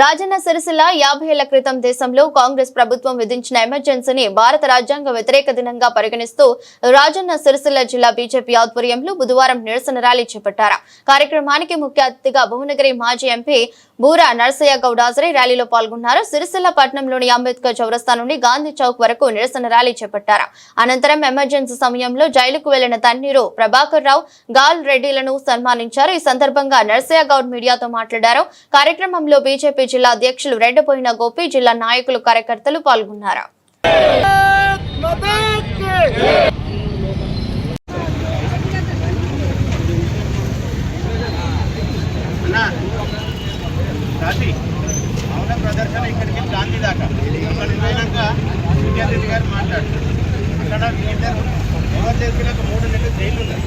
రాజన్న సిరిసిల్ల యాభై ఏళ్ళ క్రితం దేశంలో కాంగ్రెస్ ప్రభుత్వం విధించిన ఎమర్జెన్సీని భారత రాజ్యాంగ వ్యతిరేక దినంగా పరిగణిస్తూ రాజన్న సిరిసిల్ల జిల్లా బీజేపీ ఆధ్వర్యంలో బుధవారం నిరసన ర్యాలీ చేపట్టారు. కార్యక్రమానికి ముఖ్య అతిథిగా భువనగిరి మాజీ ఎంపీ బూరా నర్సయ్య గౌడ్ హాజరై ర్యాలీలో పాల్గొన్నారు. సిరిసిల్ల పట్టణంలోని అంబేద్కర్ చౌరస్తా నుండి గాంధీ చౌక్ వరకు నిరసన ర్యాలీ చేపట్టారు. అనంతరం ఎమర్జెన్సీ సమయంలో జైలుకు వెళ్ళిన తన్నీరు ప్రభాకర్ రావు గాల్ రెడ్డిలను సన్మానించారు. ఈ సందర్భంగా నర్సయ్య గౌడ్ మీడియాతో మాట్లాడారు. కార్యక్రమంలో బీజేపీ జిల్లా అధ్యక్షులు రెడ్డపోయిన గోపి జిల్లా నాయకులు కార్యకర్తలు పాల్గొన్నారు. ప్రదర్శన ఇక్కడికి గాంధీ దాకా పోయినాక విద్యారెడ్డి గారు అక్కడ మూడు నెలలు జైలు ఉన్నాయి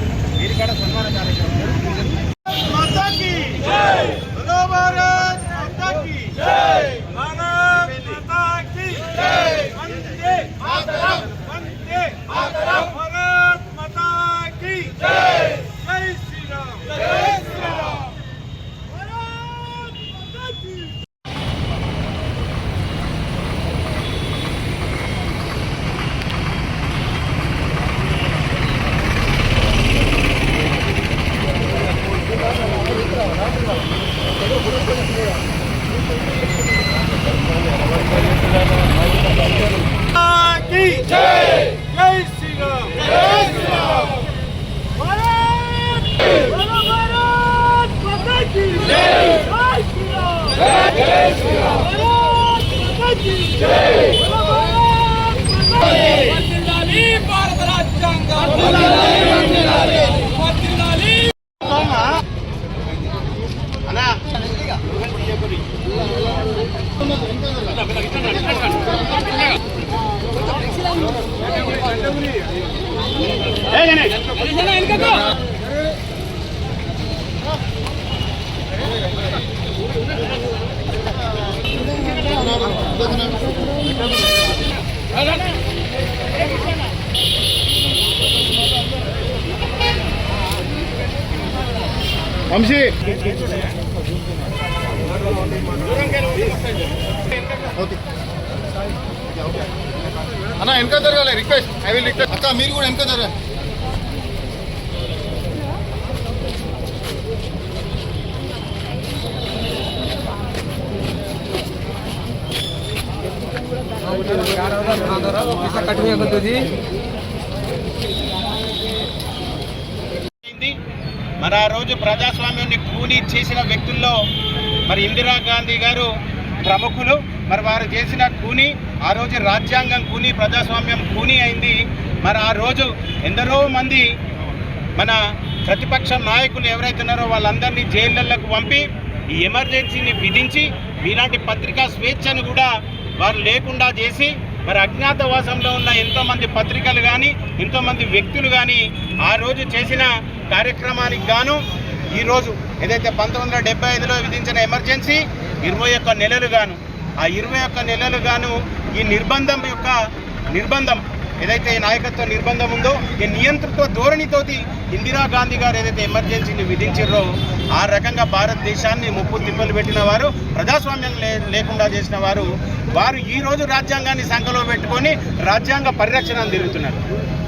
వంశీ అన్న వెనక జరగాలి రిక్వెస్ట్ ఐ విల్ రిక్వెస్ట్ అక్క మీరు కూడా వెనక జరగాలి అయింది మరి ఆ రోజు ప్రజాస్వామ్యాన్ని కూని చేసిన వ్యక్తుల్లో మరి ఇందిరాగాంధీ గారు ప్రముఖులు. మరి వారు చేసిన కూని ఆ రోజు రాజ్యాంగం కూని ప్రజాస్వామ్యం కూని అయింది. మరి ఆ రోజు ఎందరో మంది మన ప్రతిపక్ష నాయకులు ఎవరైతే ఉన్నారో వాళ్ళందరినీ జైళ్ళకు పంపి ఈ ఎమర్జెన్సీని విధించి మీలాంటి పత్రికా స్వేచ్ఛను కూడా వారు లేకుండా చేసి మరి అజ్ఞాతవాసంలో ఉన్న ఎంతోమంది పత్రికలు కానీ ఎంతోమంది వ్యక్తులు కానీ ఆ రోజు చేసిన కార్యక్రమానికి గాను ఈరోజు ఏదైతే పంతొమ్మిది వందల డెబ్బై ఐదులో విధించిన ఎమర్జెన్సీ ఇరవై ఒక్క నెలలు గాను ఆ ఇరవై ఒక్క నెలలు గాను ఈ నిర్బంధం యొక్క నిర్బంధం ఏదైతే ఈ నాయకత్వ నిర్బంధం ఉందో ఈ నియంతృత్వ ధోరణితోటి ఇందిరాగాంధీ గారు ఏదైతే ఎమర్జెన్సీని విధించారో ఆ రకంగా భారతదేశాన్ని ముప్పు తిప్పలు పెట్టిన వారు ప్రజాస్వామ్యం లే లేకుండా చేసిన వారు వారు ఈ రోజు రాజ్యాంగాన్ని సంఖలో పెట్టుకొని రాజ్యాంగ పరిరక్షణ తిరుగుతున్నారు.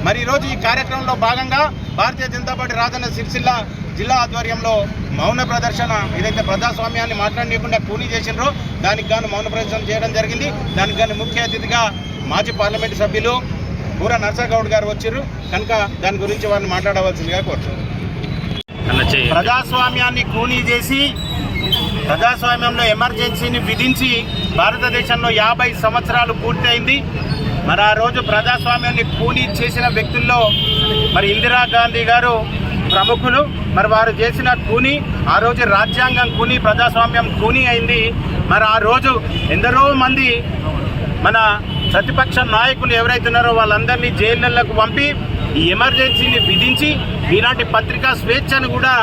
మరి ఈరోజు ఈ కార్యక్రమంలో భాగంగా భారతీయ జనతా పార్టీ రాజన్న సిరిసిల్ల జిల్లా ఆధ్వర్యంలో మౌన ప్రదర్శన ఏదైతే ప్రజాస్వామ్యాన్ని మాట్లాడనీయకుండా కూలీ చేసినారో దానికి గాను మౌన ప్రదర్శన చేయడం జరిగింది. దానికి గాను ముఖ్య అతిథిగా మాజీ పార్లమెంటు సభ్యులు పూర నర్సగౌడ్ గారు వచ్చారు కనుక దాని గురించి వారిని మాట్లాడవలసిందిగా కోరుతున్నాను ప్రజాస్వామ్యాన్ని కూనీ చేసి ప్రజాస్వామ్యంలో ఎమర్జెన్సీని విధించి భారతదేశంలో యాభై సంవత్సరాలు పూర్తయింది. మరి ఆ రోజు ప్రజాస్వామ్యాన్ని కూలీ చేసిన వ్యక్తుల్లో మరి ఇందిరాగాంధీ గారు ప్రముఖులు. మరి వారు చేసిన కూని ఆ రోజు రాజ్యాంగం కూని ప్రజాస్వామ్యం కూని అయింది. మరి ఆ రోజు ఎందరో మంది మన ప్రతిపక్ష నాయకులు ఎవరైతే ఉన్నారో వాళ్ళందరినీ జైళ్ళకు పంపి ఈ ఎమర్జెన్సీని విధించి ఇలాంటి పత్రికా స్వేచ్ఛను కూడా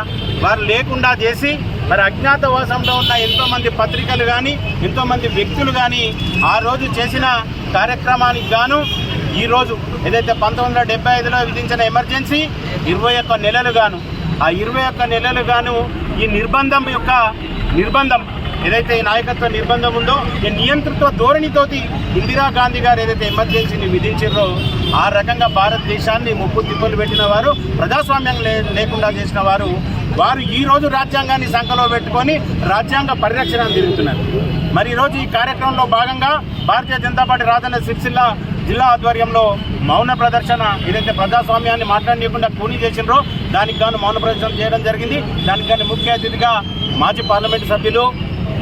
వారు లేకుండా చేసి మరి అజ్ఞాతవాసంలో ఉన్న ఎంతోమంది పత్రికలు కానీ ఎంతోమంది వ్యక్తులు కానీ ఆ రోజు చేసిన కార్యక్రమానికి గాను ఈరోజు ఏదైతే పంతొమ్మిది వందల డెబ్బై ఐదులో విధించిన ఎమర్జెన్సీ ఇరవై ఒక్క నెలలు గాను ఆ ఇరవై ఒక్క నెలలు గాను ఈ నిర్బంధం యొక్క నిర్బంధం ఏదైతే ఈ నాయకత్వ నిర్బంధం ఉందో ఈ నియంతృత్వ ధోరణితోటి ఇందిరాగాంధీ గారు ఏదైతే ఎమర్జెన్సీని విధించారో ఆ రకంగా భారతదేశాన్ని ముప్పు తిప్పలు పెట్టిన వారు ప్రజాస్వామ్యం లే- లేకుండా చేసిన వారు వారు ఈ రోజు రాజ్యాంగాన్ని సంఖలో పెట్టుకొని రాజ్యాంగ పరిరక్షణ తిరుగుతున్నారు. మరి ఈరోజు ఈ కార్యక్రమంలో భాగంగా భారతీయ జనతా పార్టీ రాజన్న సిరిసిల్ల జిల్లా ఆధ్వర్యంలో మౌన ప్రదర్శన ఏదైతే ప్రజాస్వామ్యాన్ని మాట్లాడనీయకుండా పోనీ చేసినరో దానికి గాను మౌన ప్రదర్శన చేయడం జరిగింది. దానికి గాను ముఖ్య అతిథిగా మాజీ పార్లమెంటు సభ్యులు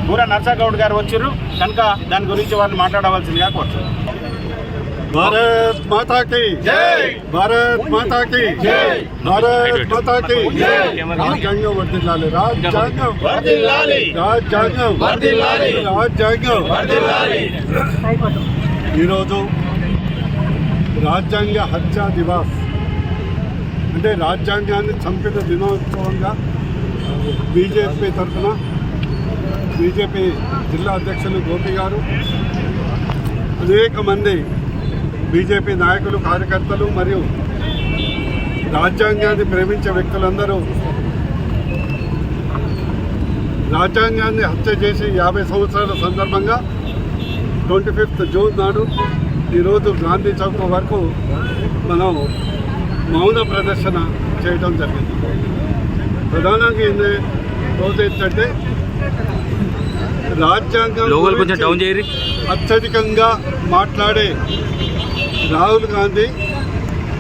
బూర నర్సాగౌడ్ గారు వచ్చారు కనుక దాని గురించి వారిని మాట్లాడవలసిందిగా కోరుతున్నారు భారత్ మాతా మాతాకి భారత్ మాతాకి భారత్ మాతాకి రాజ్యాంగం వర్దిల్లాలి రాజ్యాంగం వర్దిల్లాలి రాజ్యాంగం వర్దిల్లాలి రాజ్యాంగం వర్దిల్లాలి ఈరోజు రాజ్యాంగ హత్య దివాస్. అంటే రాజ్యాంగాన్ని చంపిన దినోత్సవంగా బీజేపీ తరఫున బీజేపీ జిల్లా అధ్యక్షులు గోపి గారు అనేక మంది బీజేపీ నాయకులు కార్యకర్తలు మరియు రాజ్యాంగాన్ని ప్రేమించే వ్యక్తులందరూ రాజ్యాంగాన్ని హత్య చేసి యాభై సంవత్సరాల సందర్భంగా ట్వంటీ ఫిఫ్త్ జూన్ నాడు ఈరోజు గాంధీ చౌక్ వరకు మనం మౌన ప్రదర్శన చేయడం జరిగింది. ప్రధానంగా ఏంది రోజు ఏంటంటే రాజ్యాంగం అత్యధికంగా మాట్లాడే రాహుల్ గాంధీ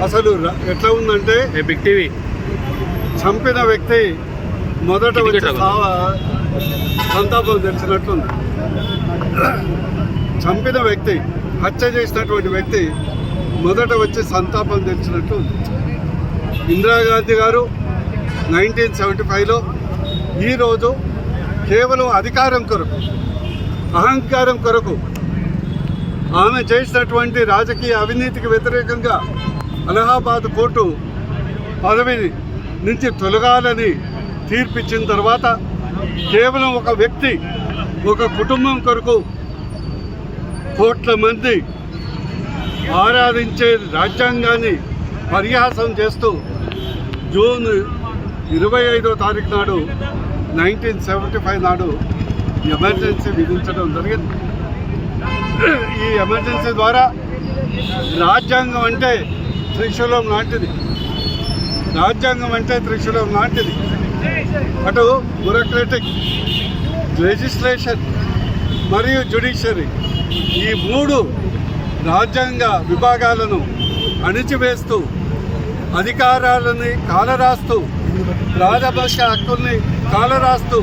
అసలు ఎట్లా ఉందంటే టీవీ చంపిన వ్యక్తి మొదట వచ్చి సంతాపం తెలిసినట్లుంది చంపిన వ్యక్తి హత్య చేసినటువంటి వ్యక్తి మొదట వచ్చి సంతాపం తెలిసినట్లు ఉంది ఇందిరాగాంధీ గారు నైన్టీన్ సెవెంటీ ఫైవ్లో ఈరోజు కేవలం అధికారం కొరకు అహంకారం కొరకు ఆమె చేసినటువంటి రాజకీయ అవినీతికి వ్యతిరేకంగా అలహాబాద్ కోర్టు పదవి నుంచి తొలగాలని తీర్పిచ్చిన తర్వాత కేవలం ఒక వ్యక్తి ఒక కుటుంబం కొరకు కోట్ల మంది ఆరాధించే రాజ్యాంగాన్ని పరిహాసం చేస్తూ జూన్ ఇరవై ఐదో తారీఖు నాడు నైన్టీన్ సెవెంటీ ఫైవ్ నాడు ఎమర్జెన్సీ విధించడం జరిగింది. ఈ ఎమర్జెన్సీ ద్వారా రాజ్యాంగం అంటే త్రిశూలం లాంటిది. రాజ్యాంగం అంటే త్రిశూలం లాంటిది. అటు బ్యూరోక్రటిక్ లెజిస్లేషన్ మరియు జ్యుడిషియరీ ఈ మూడు రాజ్యాంగ విభాగాలను అణిచివేస్తూ అధికారాలని కాలరాస్తూ రాజభాష హక్కుల్ని కాలరాస్తూ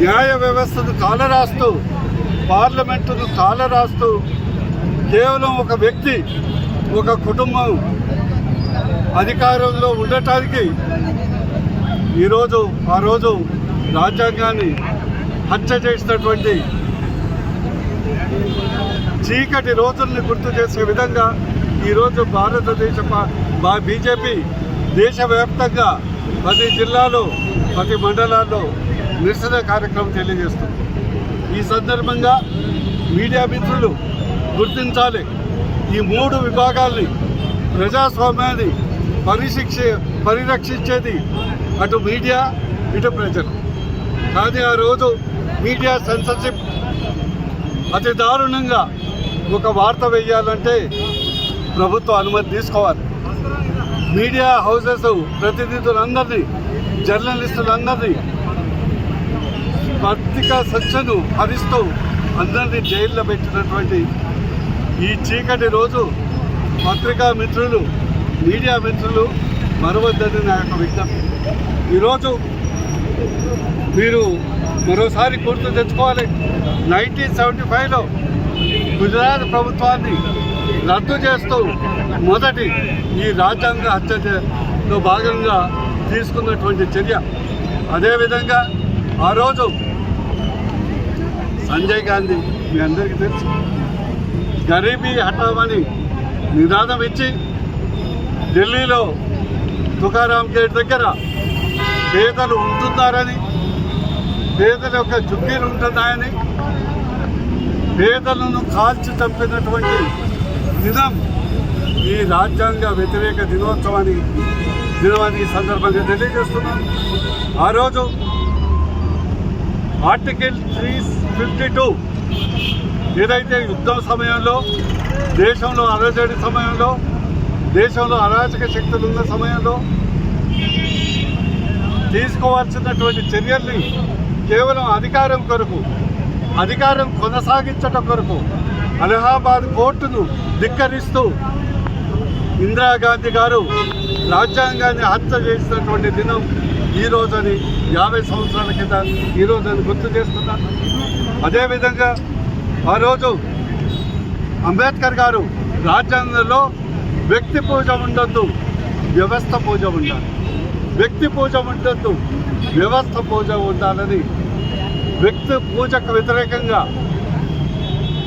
న్యాయ వ్యవస్థను కాలరాస్తూ పార్లమెంటును కాలరాస్తూ కేవలం ఒక వ్యక్తి ఒక కుటుంబం అధికారంలో ఉండటానికి ఈరోజు ఆ రోజు రాజ్యాంగాన్ని హత్య చేసినటువంటి చీకటి రోజుల్ని గుర్తు చేసే విధంగా ఈరోజు భారతదేశ మా బీజేపీ దేశవ్యాప్తంగా ప్రతి జిల్లాలో ప్రతి మండలాల్లో నిరసన కార్యక్రమం తెలియజేస్తుంది. ఈ సందర్భంగా మీడియా మిత్రులు గుర్తించాలి. ఈ మూడు విభాగాల్ని ప్రజాస్వామ్యాన్ని పరిశిక్ష పరిరక్షించేది అటు మీడియా ఇటు ప్రజలు. కానీ ఆ రోజు మీడియా సెన్సర్షిప్ అతి దారుణంగా ఒక వార్త వేయాలంటే ప్రభుత్వ అనుమతి తీసుకోవాలి. మీడియా హౌసెస్ ప్రతినిధులందరినీ జర్నలిస్టులందరినీ పత్రికా స్వచ్ఛను హరిస్తూ అందరినీ జైల్లో పెట్టినటువంటి ఈ చీకటి రోజు పత్రికా మిత్రులు మీడియా మిత్రులు మరవద్దని నా యొక్క విజ్ఞప్తి. ఈరోజు మీరు మరోసారి గుర్తు తెచ్చుకోవాలి. నైన్టీన్ సెవెంటీ ఫైవ్లో గుజరాత్ ప్రభుత్వాన్ని రద్దు చేస్తూ మొదటి ఈ రాజ్యాంగ హత్యలో భాగంగా తీసుకున్నటువంటి చర్య. అదేవిధంగా ఆ రోజు సంజయ్ గాంధీ మీ అందరికీ తెలుసు. గరీబీ హటామని నినాదం ఇచ్చి ఢిల్లీలో తుకారాం గేట్ దగ్గర పేదలు ఉంటున్నారని పేదల యొక్క చుక్కీలు ఉంటున్నాయని పేదలను కాల్చి చంపినటువంటి దినం ఈ రాజ్యాంగ వ్యతిరేక దినోత్సవాన్ని దినవాన్ని సందర్భంగా తెలియజేస్తున్నాను ఆ రోజు ఆర్టికల్ త్రీ ఫిఫ్టీ టూ ఏదైతే యుద్ధం సమయంలో దేశంలో అరజడి సమయంలో దేశంలో అరాచక శక్తులు ఉన్న సమయంలో తీసుకోవాల్సినటువంటి చర్యల్ని కేవలం అధికారం కొరకు అధికారం కొనసాగించటం కొరకు అలహాబాద్ కోర్టును ధిక్కరిస్తూ ఇందిరాగాంధీ గారు రాజ్యాంగాన్ని హత్య చేసినటువంటి దినం ఈ రోజని యాభై సంవత్సరాల కింద ఈ రోజని గుర్తు చేస్తున్నారు అదేవిధంగా ఆ రోజు అంబేద్కర్ గారు రాజ్యాంగంలో వ్యక్తి పూజ ఉండొద్దు వ్యవస్థ పూజ ఉండాలి. వ్యక్తి పూజ ఉండొద్దు వ్యవస్థ పూజ ఉండాలని వ్యక్తి పూజకు వ్యతిరేకంగా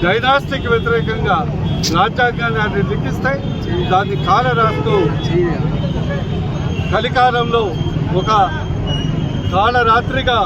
డైనాస్టిక్ వ్యతిరేకంగా రాజ్యాంగాన్ని ఆయన లిఖిస్తే దాన్ని కాల రాస్తూ కలికాలంలో ఒక కాళరాత్రిగా